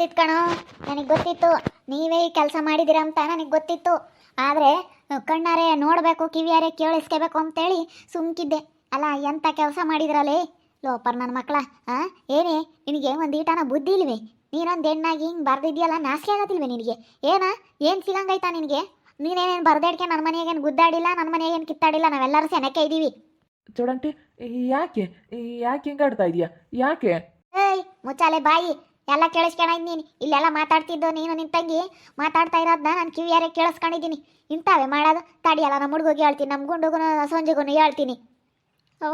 ಗೊತ್ತಿತ್ತು ಕಣೋ. ನನಗೆ ಗೊತ್ತಿತ್ತು. ನೀವೇ ಈ ಕೆಲಸ ಮಾಡಿದ್ದೀರ ಅಂತ ನನಗೆ ಗೊತ್ತಿತ್ತು. ಆದರೆ ಕಣ್ಣಾರೆ ನೋಡಬೇಕು ಕಿವಿಯಾರೆ ಕೇಳಿಸ್ಕೋಬೇಕು ಅಂತೇಳಿ ಸುಮ್ಕಿದ್ದೆ. ಅಲ್ಲ ಎಂಥ ಕೆಲಸ ಮಾಡಿದ್ರಲ್ಲೇ? ಲೋಪರ್ ನನ್ನ ಮಕ್ಕಳ ಹಾಂ ಏನೇ ನಿನಗೆ ಒಂದು ಈಟನ ಬುದ್ಧಿ ಇಲ್ವೇ? ನೀನೊಂದು ಹೆಣ್ಣಾಗಿ ಹಿಂಗೆ ಬರ್ದಿದ್ಯಲ್ಲ ನಾಚಿಕೆ ಆಗತ್ತಿಲ್ವೇ ನಿನಗೆ? ಏನ? ಏನು ಸಿಗಂಗೈತಾ ನಿನಗೆ? ನೀನೇನೇನು ಬರ್ದೇಡ್ಕೆ ನನ್ನ ಮನೆಗೇನು ಗುದ್ದಾಡಿಲ್ಲ ನನ್ನ ಮನೆಗೇನು ಕಿತ್ತಾಡಿಲ್ಲ ನಾವೆಲ್ಲರೂ ಸೆನಕ್ಕೆ ಇದ್ದೀವಿ ಚೂಡಂಟಿ ಯಾಕೆ? ಯಾಕೆ ಹಿಂಗಾಡ್ತಾ ಇದೆಯಾ? ಯಾಕೆ? ಏಯ್ ಮುಚ್ಚಾಲೆ ಬಾಯಿ. ಎಲ್ಲ ಕೇಳಿಸ್ಕೊಳದ್ ನೀನು ಇಲ್ಲೆಲ್ಲ ಮಾತಾಡ್ತಿದ್ದು ನೀನು ನಿನ್ ತಂಗಿ? ಮಾತಾಡ್ತಾ ಇರೋದನ್ನ ನಾನು ಕಿವಿಯಾರೆ ಕೇಳಿಸ್ಕೊಂಡಿದ್ದೀನಿ. ಇಂತಾವೆ ಮಾಡೋದು? ತಡಿಯಲ್ಲ ನಮ್ಮ ಹುಡುಗಿಗೆ ಹೇಳ್ತೀನಿ. ನಮ್ಮ ಗುಂಡುಗೂ ಸಂಜೆಗೂ ಹೇಳ್ತೀನಿ. ಓ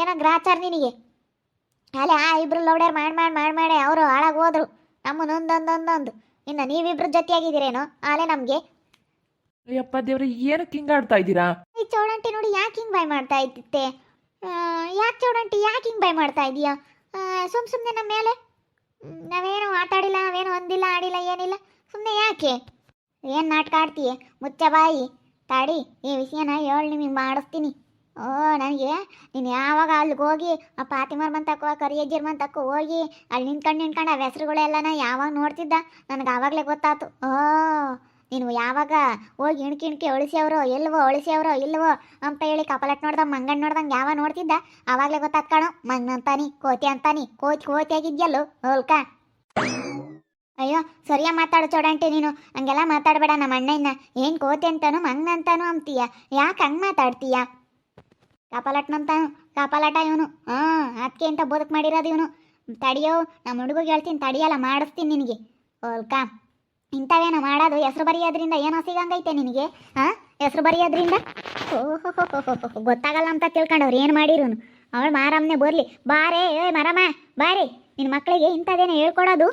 ಏನೋ ಗ್ರಾಚಾರ ನಿನಗೆ? ಅಲ್ಲೇ ಆ ಇಬ್ರು ಲೌಡರ್ ಮಾಡಿ ಮಾಡಿ ಮಾಡಿ ಮಾಡಿ ಅವರು ಹಾಳಾಗಿ ಹೋದ್ರು. ನಮ್ಮನ್ನೊಂದೊಂದೊಂದೊಂದು ಇನ್ನು ನೀವಿಬ್ರು ಜೊತೆಯಾಗಿದ್ದೀರೇನೋ? ಆಲೆ ನಮಗೆ. ಅಯ್ಯಪ್ಪ ದೇವ್ರೆ ಏನಕ್ಕೆ ಹಿಂಗಾಡ್ತಾ ಇದ್ದೀರಾ? ಈ ಚೌಡಂಟಿ ನೋಡಿ ಯಾಕೆ ಹಿಂಗೆ ಬಾಯ್ ಮಾಡ್ತಾ ಇದ್ದಿತ್ತೆ? ಯಾಕೆ ಚೌಡಂಟಿ? ಯಾಕೆ ಹಿಂಗೆ ಬಾಯ್ ಮಾಡ್ತಾ ಇದೀಯಾ? ಸುಮ್ ಸುಮ್ಮನೆ ನಮ್ಮ ಮೇಲೆ? ನಾವೇನು ಆಟಾಡಿಲ್ಲ ನಾವೇನು ಒಂದಿಲ್ಲ ಆಡಿಲ್ಲ, ಏನಿಲ್ಲ. ಸುಮ್ಮನೆ ಯಾಕೆ? ಏನು ನಾಟಕ ಆಡ್ತೀಯ? ಮುಚ್ಚ ಬಾಯಿ. ತಾಡಿ, ಈ ವಿಷಯನ ಹೇಳಿ ನಿಮಗೆ ಮಾಡಿಸ್ತೀನಿ. ಓ, ನನಗೆ? ನೀನು ಯಾವಾಗ ಅಲ್ಲಿಗೆ ಹೋಗಿ, ಆ ಪಾತಿಮರ್ ಮಂತಕ್ಕೋ ಕರಿಯಜ್ಜಿರ್ ಮಂತಕ್ಕೋ ಹೋಗಿ, ಅಲ್ಲಿ ನಿಂತ್ಕೊಂಡು ನಿಂತ್ಕೊಂಡು ಆ ಹೆಸ್ರುಗಳೆಲ್ಲನ ಯಾವಾಗ ನೋಡ್ತಿದ್ದ? ನನಗೆ ಆವಾಗಲೇ ಗೊತ್ತಾಯ್ತು ಓ ನೀನು ಯಾವಾಗ ಹೋಗಿ ಇಣ್ಕಿ ಇಣ್ಕಿ ಅವರೋ ಇಲ್ವೋ ಇಲ್ಲವೋ ಇಲ್ವೋ ಅಂತ ಹೇಳಿ ಕಪಲಟ್ ನೋಡ್ದಂಗೆ ಮಂಗಣ್ಣ ನೋಡ್ದಂಗೆ ಯಾವ ನೋಡ್ತಿದ್ದ? ಆವಾಗಲೇ ಗೊತ್ತಾತ್ ಕಣೋ ಮಂಗನ ಅಂತಾನಿ, ಕೋತಿ ಅಂತಾನಿ, ಕೋತಿ ಕೋತಿ ಆಗಿದ್ಯಲ್ಲೋ, ಹೋಲ್ಕ? ಅಯ್ಯೋ ಸರಿಯಾ ಮಾತಾಡು ಚೋಡಂಟಿ ನೀನು, ಹಂಗೆಲ್ಲ ಮಾತಾಡಬೇಡ ನಮ್ಮ ಅಣ್ಣಯ್ಯನ. ಏನು ಕೋತಿ ಅಂತಾನು ಮಂಗನ ಅಂತಾನು ಅಂತೀಯ. ಯಾಕೆ ಹಂಗೆ ಮಾತಾಡ್ತೀಯ? ಕಪಾಲಟ್ನಂತಾನು, ಕಪಲಟ ಇವನು. ಹಾಂ ಅದಕ್ಕೆ ಅಂತ ಬದುಕು ಮಾಡಿರೋದು ಇವನು. ತಡಿಯೋ, ನಮ್ಮ ಹುಡುಗಿಗೆ ಹೇಳ್ತೀನಿ, ತಡಿಯಲ್ಲ, ಮಾಡಿಸ್ತೀನಿ ನಿನಗೆ. ಹೋಲ್ಕ? ಇಂಥವೇನೋ ಮಾಡೋದು? ಹೆಸರು ಬರೆಯೋದ್ರಿಂದ ಏನೋ ಸಿಗಂಗೈತೆ ನಿನಗೆ ಹಾಂ ಹೆಸರು ಬರೆಯೋದ್ರಿಂದ? ಓಹೋ ಗೊತ್ತಾಗಲ್ಲ ಅಂತ ತಿಳ್ಕೊಂಡವ್ರು, ಏನು ಮಾಡಿರೋನು? ಅವಳು ಮಾರಮ್ಮನೆ ಬರಲಿ. ಬಾರೇ ಏ ಮರಮ್ಮ, ಬಾರಿ. ನಿನ್ನ ಮಕ್ಕಳಿಗೆ ಇಂಥದ್ದೇನೋ ಹೇಳ್ಕೊಡೋದು?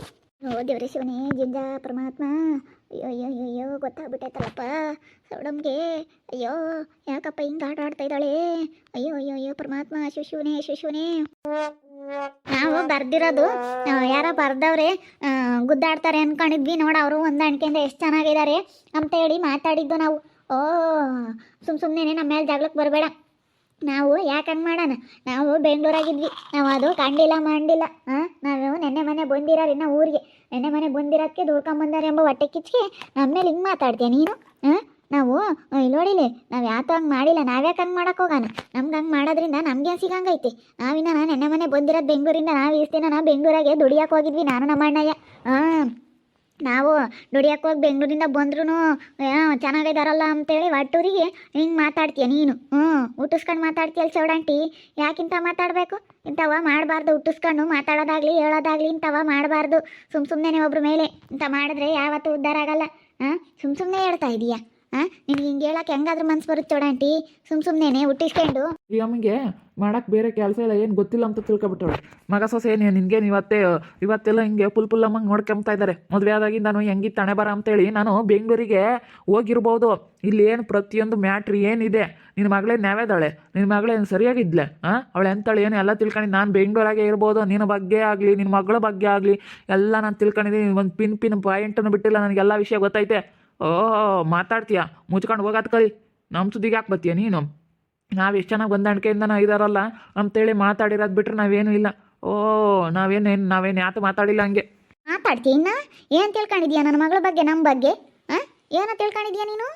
ಓ ದೇವ್ರಿ ಶಿವನೇ, ಜಿಂಜಾ ಪರಮಾತ್ಮ. ಅಯ್ಯೋ ಅಯ್ಯೋ ಅಯ್ಯೋ ಗೊತ್ತಾಗ್ಬಿಟ್ಟೈತಲ್ಲಪ್ಪ. ಸೌಡಮ್ಗೆ ಅಯ್ಯೋ, ಯಾಕಪ್ಪ ಹಿಂಗೆ ಆಟ ಆಡ್ತಾ ಇದ್ದಾಳೆ? ಅಯ್ಯೋ ಅಯ್ಯೋ ಅಯ್ಯೋ, ಪರಮಾತ್ಮ ಶಿಶುನೇ ಶಿಶುನೇ ನಾವು ಬರ್ದಿರೋದು ಯಾರ ಬರ್ದವ್ರೆ ಗುದ್ದಾಡ್ತಾರೆ ಅನ್ಕೊಂಡಿದ್ವಿ. ನೋಡ ಅವರು ಹೊಂದಾಣಿಕೆಯಿಂದ ಎಷ್ಟು ಚೆನ್ನಾಗಿದ್ದಾರೆ ಅಂತ ಹೇಳಿ ಮಾತಾಡಿದ್ದು ನಾವು. ಓ, ಸುಮ್ ಸುಮ್ಮನೆ ನಮ್ಮ ಮೇಲೆ ಬರಬೇಡ. ನಾವು ಯಾಕೆ ಹಂಗೆ ಮಾಡೋಣ? ನಾವು ಬೆಂಗಳೂರಾಗಿದ್ವಿ. ನಾವು ಅದು ಕಂಡಿಲ್ಲ, ಮಾಡಿಲ್ಲ. ಹಾಂ ನಾವು ನೆನ್ನೆ ಮನೆ ಬಂದಿರೋರು ಇನ್ನೂ ಊರಿಗೆ. ನೆನ್ನೆ ಮನೆ ಬಂದಿರೋದಕ್ಕೆ ದುಡ್ಕೊಂಬಂದಾರೆ ಎಂಬ ಹೊಟ್ಟೆ ಕಿಚ್ಚಿಗೆ ನಮ್ಮ ಮೇಲೆ ಹಿಂಗೆ ಮಾತಾಡ್ತೀಯ ನೀನು? ಹಾಂ ನಾವು ಇಲ್ಲಿ ನೋಡಿಲಿ ನಾವು ಯಾತೋ ಹಂಗೆ ಮಾಡಿಲ್ಲ. ನಾವ್ಯಾಕೆ ಹಂಗೆ ಮಾಡೋಕೆ ಹೋಗೋಣ? ನಮ್ಗೆ ಹಂಗೆ ಮಾಡೋದ್ರಿಂದ ನಮಗೆ ಸಿಗಂಗೈತಿ? ನಾವಿನ್ನ ನೆನ್ನೆ ಮನೆ ಬಂದಿರೋದು ಬೆಂಗಳೂರಿಂದ ನಾವು ಇಷ್ಟು ದಿನ ನಾವು ಬೆಂಗಳೂರಾಗೆ ದುಡಿಯಕ್ಕೆ ಹೋಗಿದ್ವಿ. ನಾನು ನಮ್ಮ ಅಣ್ಣಯ್ಯ. ಹಾಂ ನಾವು ದುಡಿಯಕ್ಕೆ ಹೋಗಿ ಬೆಂಗಳೂರಿಂದ ಬಂದ್ರೂ ಚೆನ್ನಾಗಿದಾರಲ್ಲ ಅಂತೇಳಿ ಒಟ್ಟೂರಿಗೆ ಹಿಂಗೆ ಮಾತಾಡ್ತೀಯ ನೀನು? ಹ್ಞೂ, ಹುಟ್ಟಿಸ್ಕೊಂಡು ಮಾತಾಡ್ತೀಯಲ್ಲ ಚೌಡಂಟಿ ಯಾಕಿಂತ ಮಾತಾಡಬೇಕು? ಇಂಥವ ಮಾಡಬಾರ್ದು, ಹುಟ್ಟಿಸ್ಕೊಂಡು ಮಾತಾಡೋದಾಗಲಿ, ಹೇಳೋದಾಗ್ಲಿ ಇಂಥವ ಮಾಡಬಾರ್ದು. ಸುಮ್ಮ ಸುಮ್ಮನೆ ಒಬ್ರ ಮೇಲೆ ಇಂಥ ಮಾಡಿದ್ರೆ ಯಾವತ್ತೂ ಉದ್ಧಾರ ಆಗಲ್ಲ. ಹಾಂ ಸುಮ್ಮ ಸುಮ್ಮನೆ ಹೇಳ್ತಾ ಇದೀಯಾ? ಹಾಂ ನಿನ್ಗೆ ಹಿಂಗೆ ಹೇಳಕ್ಕೆ ಹೆಂಗಾದ್ರೂ ಮನ್ಸು ಬರುತ್ತೆ ಆಂಟಿ. ಸುಮ್ ಸುಮ್ಮನೆ ಹುಟ್ಟಿಸ್ಕೊಂಡು. ಅಮ್ಮಗೆ ಮಾಡಕ್ಕೆ ಬೇರೆ ಕೆಲಸ ಇಲ್ಲ, ಏನು ಗೊತ್ತಿಲ್ಲ ಅಂತ ತಿಳ್ಕೊಬಿಟ್ಟಳು ಮಗ ಸೊಸೆ ಏನು ಇವತ್ತೇ, ಇವತ್ತೆಲ್ಲ ಹಿಂಗೆ ಪುಲ್ ಪುಲ್ ಅಮ್ಮಂಗೆ ನೋಡ್ಕೊಂಬ್ತಾ ಇದ್ದಾರೆ ಮದುವೆ ಆದಾಗಿ ನಾನು ಹೆಂಗಿತ್ತು ತಣೆ ಬರ ಅಂತೇಳಿ ನಾನು ಬೆಂಗಳೂರಿಗೆ ಹೋಗಿರ್ಬೋದು. ಇಲ್ಲಿ ಏನು ಪ್ರತಿಯೊಂದು ಮ್ಯಾಟ್ರಿ ಏನಿದೆ? ನಿನ್ನ ಮಗಳೇ ನ್ಯಾವೇದಾಳೆ ನಿನ್ನ ಮಗಳೇನು ಸರಿಯಾಗಿದ್ಲೆ? ಹಾಂ ಅವಳು ಎಂತಾಳೆ ಏನು ಎಲ್ಲ ತಿಳ್ಕೊಂಡು ನಾನು ಬೆಂಗಳೂರಾಗೆ ಇರ್ಬೋದು. ನಿನ್ನ ಬಗ್ಗೆ ಆಗಲಿ ನಿನ್ನ ಮಗಳ ಬಗ್ಗೆ ಆಗಲಿ, ಎಲ್ಲ ನಾನು ತಿಳ್ಕೊಂಡಿದ್ದೀನಿ ಒಂದು ಪಿನ್ ಪಿನ್ ಪಾಯಿಂಟನ್ನು ಬಿಟ್ಟಿಲ್ಲ. ನನಗೆಲ್ಲ ವಿಷಯ ಗೊತ್ತೈತೆ. ಓ, ಮಾತಾಡ್ತೀಯ? ಮುಚ್ಕೊಂಡು ಹೋಗೋದು ಕರಿ ನಮ್ಮ ಸುದ್ದಿಗೆ ಯಾಕೆ ಬರ್ತೀಯ ನೀನು? ನಾವು ಎಷ್ಟು ಚೆನ್ನಾಗಿ ಹೊಂದಾಣಿಕೆಯಿಂದ ಇದಾರಲ್ಲ, ಅಂತೇಳಿ ಮಾತಾಡಿರೋದು ಬಿಟ್ರೆ ನಾವೇನು ಇಲ್ಲ. ಓ ನಾವೇನೇನು ನಾವೇನು ಯಾತು ಮಾತಾಡಿಲ್ಲ ಹಂಗೆ. ಮಾತಾಡ್ತೀಯ ಇನ್ನ? ಏನು ತಿಳ್ಕೊಂಡಿದ್ಯಾ ನನ್ನ ಮಗಳ ಬಗ್ಗೆ ನಮ್ಮ ಬಗ್ಗೆ? ಹಾಂ ಏನೋ ತಿಳ್ಕೊಂಡಿದ್ಯಾ ನೀನು?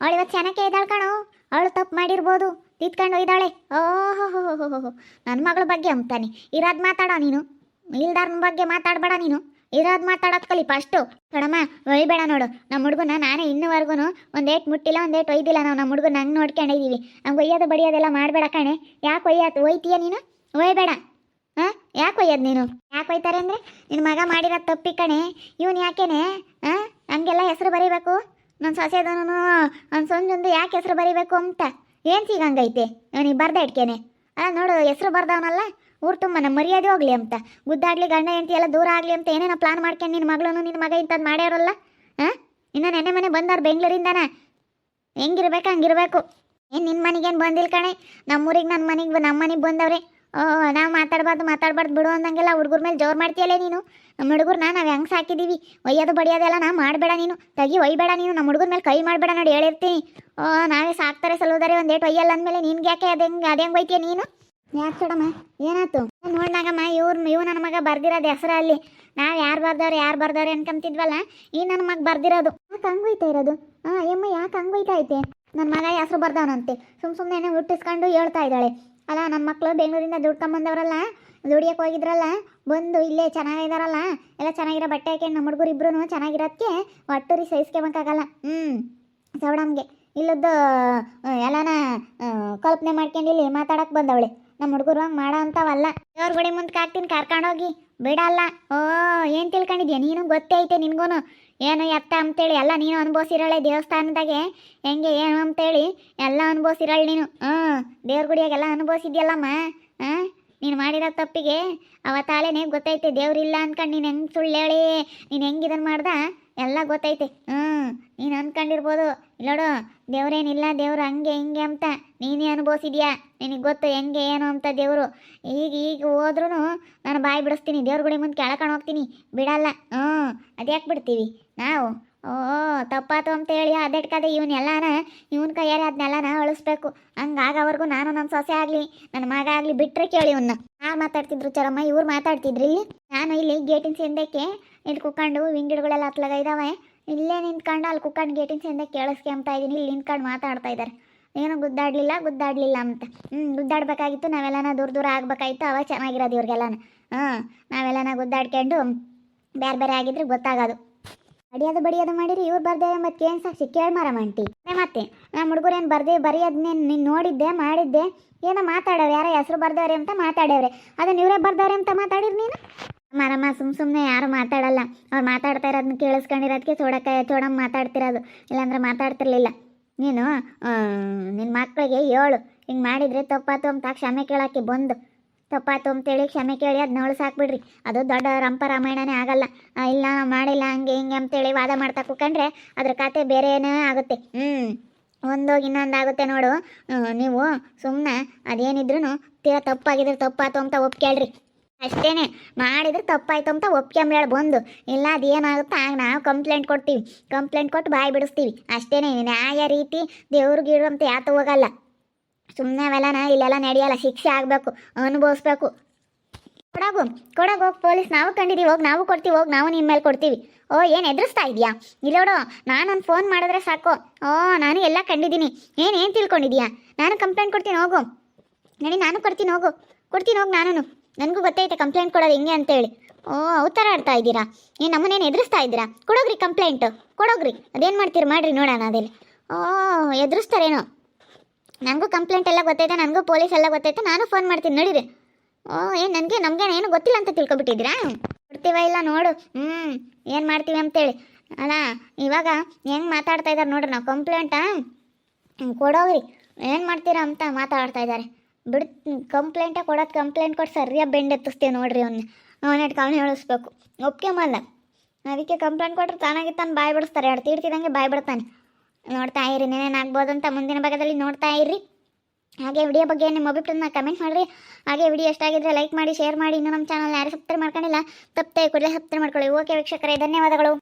ಅವಳು ಇವತ್ತು ಚೆನ್ನಾಗಿ ಇದ್ದಾಳೆ ಕಣೋ. ಅವಳು ತಪ್ಪು ಮಾಡಿರ್ಬೋದು. ತಿತ್ಕೊಂಡು ಇದ್ದಾಳೆ. ಓಹೋ ಹೋ ಹೋ ಹೋ ನನ್ನ ಮಗಳ ಬಗ್ಗೆ ಅಂತಾನೆ ಇರೋದು ಮಾತಾಡೋ ನೀನು. ಇಲ್ದಾರನ ಬಗ್ಗೆ ಮಾತಾಡಬೇಡ ನೀನು. ಇರೋದು ಮಾತಾಡೋದು ಕಲಿ ಫಸ್ಟು ಕಣಮ್ಮ ಒಯ್ಬೇಡ ನೋಡು. ನಮ್ಮ ಹುಡುಗನ ನಾನೇ ಇನ್ನೂವರೆಗೂ ಒಂದು ಏಟ್ ಮುಟ್ಟಿಲ್ಲ ಒಂದು ಏಟ್ ಒಯ್ದಿಲ್ಲ ನಾವು ನಮ್ಮ ಹುಡುಗನ ಹಂಗೆ ನೋಡ್ಕೊಂಡಿದ್ದೀವಿ ನಮ್ಗೆ ಒಯ್ಯೋದು, ಬಡಿಯೋದೆಲ್ಲ ಮಾಡಬೇಡ ಕಣೆ. ಯಾಕೆ ಒಯ್ಯತ್ ಒಯ್ತೀಯ ನೀನು? ಒಯ್ಬೇಡ. ಹಾಂ? ಯಾಕೆ ಒಯ್ಯೋದು ನೀನು? ಯಾಕೆ ಒಯ್ತಾರೆ ಅಂದರೆ ನಿನ್ನ ಮಗ ಮಾಡಿರೋ ತಪ್ಪಿ ಕಣೆ. ಇವನು ಯಾಕೇನೆ? ಹಾಂ? ಹಂಗೆಲ್ಲ ಹೆಸರು ಬರೀಬೇಕು? ನನ್ನ ಸೊಸೆದನು ನನ್ನ ಸೊಂಜೊಂದು ಯಾಕೆ ಹೆಸರು ಬರೀಬೇಕು ಅಂತ? ಏನು ಸಿಗಂಗೈತೆ ಅವನಿಗೆ ಬರ್ದ ಇಟ್ಕೇನೆ. ಅಲ್ಲ ನೋಡು, ಹೆಸರು ಬರ್ದವನಲ್ಲ? ಊರು ತುಂಬ ನಮ್ಮ ಮರ್ಯಾದೆ ಹೋಗ್ಲಿ ಅಂತ. ಗುದ್ದಾಡ್ಲಿ ಗಂಡ ಹೆಂಡತಿ ಎಲ್ಲ ದೂರ ಆಗಲಿ ಅಂತ ಏನೇನೋ ಪ್ಲಾನ್ ಮಾಡ್ಕೊಂಡು ನಿನ್ನ ಮಗಳನ್ನು ನಿನ್ನ ಮಗ ಇಂಥದ್ದು ಮಾಡ್ಯಾರಲ್ಲ? ಹಾಂ? ಇನ್ನು ನೆನೆ ಮನೆ ಬಂದವ್ರು ಬೆಂಗಳೂರಿಂದನ? ಹೆಂಗಿರ್ಬೇಕು ಹಂಗಿರ್ಬೇಕು. ಏನು ನಿನ್ನ ಮನೆಗೇನು ಬಂದಿಲ್ಲ ಕಣೆ? ನಮ್ಮೂರಿಗೆ ನನ್ನ ಮನೆಗೆ ನಮ್ಮ ಮನೆಗೆ ಬಂದವ್ರೆ. ಓ, ನಾವು ಮಾತಾಡ್ಬಾರ್ದು ಮಾತಾಡ್ಬಾರ್ದು ಬಿಡು ಅಂದಂಗೆಲ್ಲ ಹುಡುಗರ ಮೇಲೆ ಜೋರು ಮಾಡ್ತೀಯಲ್ಲೇ ನೀನು? ನಮ್ಮ ಹುಡುಗರ್ನ ನಾವು ಹೆಂಗೆ ಸಾಕಿದ್ದೀವಿ ಒಯ್ಯೋದು ಬಡಿಯೋದೆಲ್ಲ ನಾ ಮಾಡಬೇಡ ನೀನು. ತಗಿ ಒಯ್ಬೇಡ ನೀನು. ನಮ್ಮ ಹುಡುಗರ ಮೇಲೆ ಕೈ ಮಾಡಬೇಡ ನೋಡಿ ಹೇಳಿರ್ತೀನಿ. ಓ, ನಾವೇ ಸಾಕ್ತಾರೆ ಸಲೋದಾರೆ ಒಂದೇಟು ಒಯ್ಯಲ್ಲ ಅಂದಮೇಲೆ ನಿನ್ಗೆ ಯಾಕೆ ಅದು ಹೆಂಗೆ ಅದು ಹೆಂಗೆ ನೀನು? ಯಾಕೆ ಚಡಮ್ಮ ಏನಾಯ್ತು? ನೋಡ್ನಾಗಮ್ಮ ಇವ್ರು ಇವ್ ನನ್ನ ಮಗ ಬರ್ದಿರೋದು ಹೆಸರು ಅಲ್ಲಿ. ನಾವು ಯಾರು ಬರ್ದವ್ರು ಯಾರು ಬರ್ದವ್ರೆ ಅನ್ಕೊಂತಿದ್ವಲ್ಲ, ಈ ನನ್ನ ಮಗ ಬರ್ದಿರೋದು. ಯಾಕೆ ಹಂಗೋಯ್ತಾ ಇರೋದು? ಹಾಂ ಎಮ್ಮ, ಯಾಕೆ ಐತೆ ನನ್ನ ಮಗ ಹೆಸರು ಬರ್ದವನಂತೆ. ಸುಮ್ ಸುಮ್ಮನೆ ಹುಟ್ಟಿಸ್ಕೊಂಡು ಹೇಳ್ತಾ ಇದ್ದಾಳೆ. ಅಲ್ಲ ನನ್ನ ಮಕ್ಕಳು ಬೆಂಗಳೂರಿಂದ ದುಡ್ಕೊಂಬಂದವರಲ್ಲ ದುಡಿಯಕ್ಕೆ ಹೋಗಿದ್ರಲ್ಲ, ಬಂದು ಇಲ್ಲೇ ಚೆನ್ನಾಗಿದಾರಲ್ಲ, ಎಲ್ಲ ಚೆನ್ನಾಗಿರೋ ಬಟ್ಟೆ ಹಾಕೊಂಡು ನಮ್ಮ ಹುಡುಗರು ಇಬ್ರು ಚೆನ್ನಾಗಿರೋದಕ್ಕೆ ಒಟ್ಟುರಿ ಸಹಿಸ್ಕೊಬೇಕಾಗಲ್ಲ ಹ್ಞೂ ಸವಡಮ್ಗೆ ಇಲ್ಲದ್ದು ಎಲ್ಲನ ಕಲ್ಪನೆ ಮಾಡ್ಕೊಂಡು ಇಲ್ಲಿ ಮಾತಾಡಕ್ಕೆ ಬಂದವಳೆ. ನಮ್ಮ ಹುಡುಗರು ಹಂಗೆ ಮಾಡೋ ಅಂತವಲ್ಲ. ದೇವ್ರ ಗುಡಿ ಮುಂದೆ ಹಾಕ್ತೀನಿ ಕರ್ಕೊಂಡೋಗಿ ಬಿಡಲ್ಲ. ಓ, ಏನು ತಿಳ್ಕೊಂಡಿದ್ಯಾ? ನೀನು ಗೊತ್ತೇ ಐತೆ ನಿನ್ಗೂನು. ಏನು ಎತ್ತ ಅಂತೇಳಿ ಎಲ್ಲ ನೀನು ಅನುಭವಿಸಿರಳೆ ದೇವಸ್ಥಾನದಾಗೆ. ಹೆಂಗೆ ಏನು ಅಂತೇಳಿ ಎಲ್ಲ ಅನುಭವಿಸಿರಳು ನೀನು. ಹ್ಞೂ, ದೇವ್ರ ಗುಡಿಯಾಗೆಲ್ಲ ಅನುಭವಿಸಿದ್ಯಲ್ಲಮ್ಮ? ಹಾಂ, ನೀನು ಮಾಡಿರೋ ತಪ್ಪಿಗೆ ಅವತ್ತಾಲೇನೆ ಗೊತ್ತೈತೆ. ದೇವ್ರಿಲ್ಲ ಅನ್ಕೊಂಡು ನೀನು ಹೆಂಗೆ ಸುಳ್ಳು ಹೇಳಿ ನೀನು ಹೆಂಗೆ ಇದನ್ನು ಮಾಡ್ದ? ಎಲ್ಲ ಗೊತ್ತೈತೆ. ಹ್ಞೂ, ನೀನು ಅನ್ಕೊಂಡಿರ್ಬೋದು. ಇಲ್ಲೋಡು ದೇವ್ರೇನಿಲ್ಲ, ದೇವ್ರು ಹಂಗೆ ಹಿಂಗೆ ಅಂತ ನೀನೇ ಅನುಭವಿಸಿದ್ಯಾ? ನಿನಗೆ ಗೊತ್ತು ಹೆಂಗೆ ಏನು ಅಂತ ದೇವರು. ಈಗ ಈಗ ಹೋದ್ರೂ ನಾನು ಬಾಯಿ ಬಿಡಿಸ್ತೀನಿ, ದೇವ್ರ ಗುಡಿ ಮುಂದೆ ಕೆಳಕೊಂಡು ಹೋಗ್ತೀನಿ. ಬಿಡಲ್ಲ. ಹ್ಞೂ ಅದ್ಯಾಕೆ ಬಿಡ್ತೀವಿ? ನಾವು? ಓ, ತಪ್ಪಾತು ಅಂತ ಹೇಳಿ ಅದೆಟ್ಕದೆ ಇವನ್ನೆಲ್ಲನ ಇವನ ಕೈಯಾರೆ ಅದನ್ನೆಲ್ಲನ ಅಳಿಸ್ಬೇಕು. ಹಂಗಾಗವರೆಗೂ ನಾನು ನನ್ನ ಸೊಸೆ ಆಗಲಿ ನನ್ನ ಮಗ ಆಗಲಿ ಬಿಟ್ಟರೆ ಕೇಳಿ ಇವನ್ನ ಆ ಮಾತಾಡ್ತಿದ್ರು ಚರಮ್ಮ? ಇವ್ರು ಮಾತಾಡ್ತಿದ್ರು? ಇಲ್ಲಿ ನಾನು ಇಲ್ಲಿ ಗೇಟಿನ ಸಿಂದಕ್ಕೆ ಇಲ್ಲಿ ಕುತ್ಕೊಂಡು ವಿಂಗಿಡ್ಗಳೆಲ್ಲ ಹತ್ಲಾಗ ಇದ್ದಾವೆ ಇಲ್ಲೇ ನಿಂತ್ಕೊಂಡು ಅಲ್ಲಿ ಕುಕ್ಕಂಡು ಗೇಟಿನ ಸಿಂದ ಕೇಳಿಸ್ಕೊಂತ ಇದ್ದೀನಿ ಇಲ್ಲಿ ನಿಂತ್ಕೊಂಡು ಮಾತಾಡ್ತಾ ಇದ್ದಾರೆ ಏನೋ ಗುದ್ದಾಡ್ಲಿಲ್ಲ ಗುದ್ದಾಡ್ಲಿಲ್ಲ ಅಂತ. ಹ್ಞೂ ಗುದ್ದಾಡಬೇಕಾಗಿತ್ತು, ನಾವೆಲ್ಲನ ದೂರ ದೂರ ಆಗಬೇಕಾಗಿತ್ತು, ಅವಾಗ ಚೆನ್ನಾಗಿರೋದು ಇವ್ರಿಗೆಲ್ಲನ. ಹಾಂ, ನಾವೆಲ್ಲನ ಗುದ್ದಾಡ್ಕೊಂಡು ಬೇರೆ ಬೇರೆ ಆಗಿದ್ರೆ ಗೊತ್ತಾಗೋದು. ಬಡಿಯೋದು ಬಡಿಯೋದು ಮಾಡಿರಿ, ಇವ್ರು ಬರ್ದೇ ಮತ್ತೆ ಏನು ಸಾಕ್ಷಿ ಕೇಳ್ಮಾರಮ್ಮ ಅದೇ ಮತ್ತೆ ನಮ್ಮ ಹುಡುಗರು ಏನು ಬರ್ದೆ ಬರೆಯೋದನ್ನೇ ನೀನು ನೋಡಿದ್ದೆ, ಮಾಡಿದ್ದೆ. ಏನೋ ಮಾತಾಡೋರು, ಯಾರೋ ಹೆಸರು ಬರ್ದವ್ರೆ ಅಂತ ಮಾತಾಡೋವ್ರೆ. ಅದನ್ನ ಇವರೇ ಬರ್ದವ್ರೆ ಅಂತ ಮಾತಾಡಿರಿ ನೀನು? ಮರಮ್ಮ, ಸುಮ್ ಸುಮ್ಮನೆ ಯಾರು ಮಾತಾಡಲ್ಲ. ಅವ್ರು ಮಾತಾಡ್ತಾ ಇರೋದನ್ನ ಕೇಳಿಸ್ಕೊಂಡಿರೋದಕ್ಕೆ ಚೋಡಕ್ಕ ಚೋಡಮ್ಮ ಮಾತಾಡ್ತಿರೋದು. ಇಲ್ಲಾಂದ್ರೆ ಮಾತಾಡ್ತಿರ್ಲಿಲ್ಲ. ನೀನು ನಿನ್ನ ಮಕ್ಕಳಿಗೆ ಹೇಳು. ಹಿಂಗೆ ಮಾಡಿದರೆ ತಪ್ಪಾತು ಅಂತ ಕ್ಷಮೆ ಕೇಳೋಕ್ಕೆ ಬಂದು. ತಪ್ಪಾತು ಅಂತೇಳಿ ಕ್ಷಮೆ ಕೇಳಿ ಅದನ್ನ ಸಾಕ್ಬಿಡ್ರಿ ಅದು ದೊಡ್ಡ ರಂಪ ರಾಮಾಯಣನೇ ಆಗಲ್ಲ. ಇಲ್ಲ ಮಾಡಿಲ್ಲ, ಹಂಗೆ ಹಿಂಗೆ ಅಂತೇಳಿ ವಾದ ಮಾಡ್ತಾ ಕೂತ್ಕೊಂಡ್ರೆ ಅದ್ರ ಕತೆ ಬೇರೆನೇ ಆಗುತ್ತೆ. ಹ್ಞೂ ಒಂದೋಗಿ ಇನ್ನೊಂದು ಆಗುತ್ತೆ ನೋಡು. ನೀವು ಸುಮ್ಮನೆ ಅದೇನಿದ್ರು ತೀರಾ ತಪ್ಪಾಗಿದ್ರೆ ತಪ್ಪಾತು ಅಂತ ಒಪ್ಕೇಳ್ರಿ ಅಷ್ಟೇನೆ. ಮಾಡಿದ್ರೆ ತಪ್ಪಾಯ್ತು ಅಂತ ಒಪ್ಕೊಂಬೇಳ ಬಂದು. ಇಲ್ಲ, ಅದೇನಾಗುತ್ತೋ? ಆಗ ನಾವು ಕಂಪ್ಲೇಂಟ್ ಕೊಡ್ತೀವಿ. ಕಂಪ್ಲೇಂಟ್ ಕೊಟ್ಟು ಬಾಯಿ ಬಿಡಿಸ್ತೀವಿ. ಅಷ್ಟೇನೆ. ನ್ಯಾಯ ರೀತಿ ದೇವ್ರಿಗೆ ಇಡು ಅಂತ ಯಾತು ಹೋಗಲ್ಲ. ಸುಮ್ಮನೆ ಅವೆಲ್ಲನ ಇಲ್ಲೆಲ್ಲ ನಡೆಯಲ್ಲ. ಶಿಕ್ಷೆ ಆಗಬೇಕು, ಅನುಭವಿಸ್ಬೇಕು. ಕೊಡಗು ಕೊಡಗು ಹೋಗಿ ಪೊಲೀಸ್. ನಾವು ಕಂಡಿದ್ದೀವಿ ಹೋಗಿ ನಾವು ಕೊಡ್ತೀವಿ. ಹೋಗಿ ನಾವು ನಿಮ್ಮ ಮೇಲೆ ಕೊಡ್ತೀವಿ. ಓ, ಏನು ಎದುರಿಸ್ತಾ ಇದೆಯಾ? ಇಲ್ಲೋಡು ನಾನು ಒಂದು ಫೋನ್ ಮಾಡಿದ್ರೆ ಸಾಕು. ಓ, ನಾನು ಎಲ್ಲ ಕಂಡಿದ್ದೀನಿ. ಏನು ಏನು ತಿಳ್ಕೊಂಡಿದ್ಯಾ? ನಾನು ಕಂಪ್ಲೇಂಟ್ ಕೊಡ್ತೀನಿ, ಹೋಗು. ನಡಿ, ನಾನು ಕೊಡ್ತೀನಿ, ಹೋಗು. ಕೊಡ್ತೀನಿ, ಹೋಗಿ ನಾನು ನನಗೂ ಗೊತ್ತೈತೆ ಕಂಪ್ಲೇಂಟ್ ಕೊಡೋದು ಹಿಂಗೆ ಅಂತೇಳಿ. ಓ ಅವತಾರ ಆಡ್ತಾ ಇದ್ದೀರಾ? ಏನು ನಮ್ಮನೇನು ಎದುರಿಸ್ತಾ ಇದ್ದೀರಾ? ಕೊಡೋಗ್ರಿ ಕಂಪ್ಲೇಂಟು ಕೊಡೋಗ್ರಿ. ಅದೇನು ಮಾಡ್ತೀರಿ? ಮಾಡಿರಿ ನೋಡೋಣ ಅದೇಲಿ. ಓ, ಎದುರಿಸ್ತಾರೇನೋ? ನನಗೂ ಕಂಪ್ಲೇಂಟ್ ಎಲ್ಲ ಗೊತ್ತೈತೆ, ನನಗೂ ಪೊಲೀಸ್ ಎಲ್ಲ ಗೊತ್ತೈತೆ, ನಾನು ಫೋನ್ ಮಾಡ್ತೀನಿ ನೋಡಿರಿ. ಓ ಏನು ನನಗೆ ನಮಗೆ ಏನು ಗೊತ್ತಿಲ್ಲ ಅಂತ ತಿಳ್ಕೊಬಿಟ್ಟಿದ್ದೀರಾ? ಕೊಡ್ತೀವ ಇಲ್ಲ ನೋಡು. ಹ್ಞೂ ಏನು ಮಾಡ್ತೀವಿ ಅಂತೇಳಿ. ಅಲ್ಲ, ಇವಾಗ ಹೆಂಗೆ ಮಾತಾಡ್ತಾ ಇದ್ದಾರೆ ನೋಡ್ರಿ ನಾವು ಕಂಪ್ಲೇಂಟಾ ಕೊಡೋಗ್ರಿ. ಏನು ಮಾಡ್ತೀರಾ ಅಂತ ಮಾತಾಡ್ತಾ ಇದ್ದಾರೆ. ಬಿಡ್ ಕಂಪ್ಲೇಂಟೇ ಕೊಡೋದು ಕಂಪ್ಲೇಂಟ್ ಕೊಟ್ಟು ಸರಿಯಾಗಿ ಬೆಂಡ್ ಎತ್ತಿಸ್ತೇವೆ ನೋಡ್ರಿ ಅವ್ನ. ಅವನ ಕಾವಣಿ ಹೇಳಿಸ್ಬೇಕು. ಒಪ್ಕೊಂಬಲ್ಲ ಅದಕ್ಕೆ ಕಂಪ್ಲೇಂಟ್ ಕೊಟ್ಟರೆ ತಾನಾಗಿತ್ತಾನೆ ಬಾಯ್ ಬಿಡಿಸ್ತಾರೆ. ಎರಡು ತೀಡ್ತಿದಂಗೆ ಬಾಯ್ ಬಿಡ್ತಾನೆ. ನೋಡ್ತಾ ಇರಿ ಏನೇನಾಗ್ಬೋದು ಅಂತ ಮುಂದಿನ ಭಾಗದಲ್ಲಿ ನೋಡ್ತಾ ಇರಿ. ಹಾಗೆ ವಿಡಿಯೋ ಬಗ್ಗೆ ನಿಮ್ಮ ಅಭಿಪ್ರಾಯನ ಕಮೆಂಟ್ ಮಾಡಿರಿ. ಹಾಗೆ ವಿಡಿಯೋ ಎಷ್ಟಾಗಿದ್ರೆ ಲೈಕ್ ಮಾಡಿ ಶೇರ್ ಮಾಡಿ. ಇನ್ನೂ ನಮ್ಮ ಚಾನಲ್ ಯಾರು ಸಬ್ಸ್ಕ್ರೈಬ್ ಮಾಡ್ಕೊಂಡಿಲ್ಲ ತಪ್ಪದೆ ಕೂಡಲೇ ಸಬ್ಸ್ಕ್ರೈಬ್ ಮಾಡ್ಕೊಳ್ಳಿ. ಓಕೆ ವೀಕ್ಷಕರೇ, ಧನ್ಯವಾದಗಳು.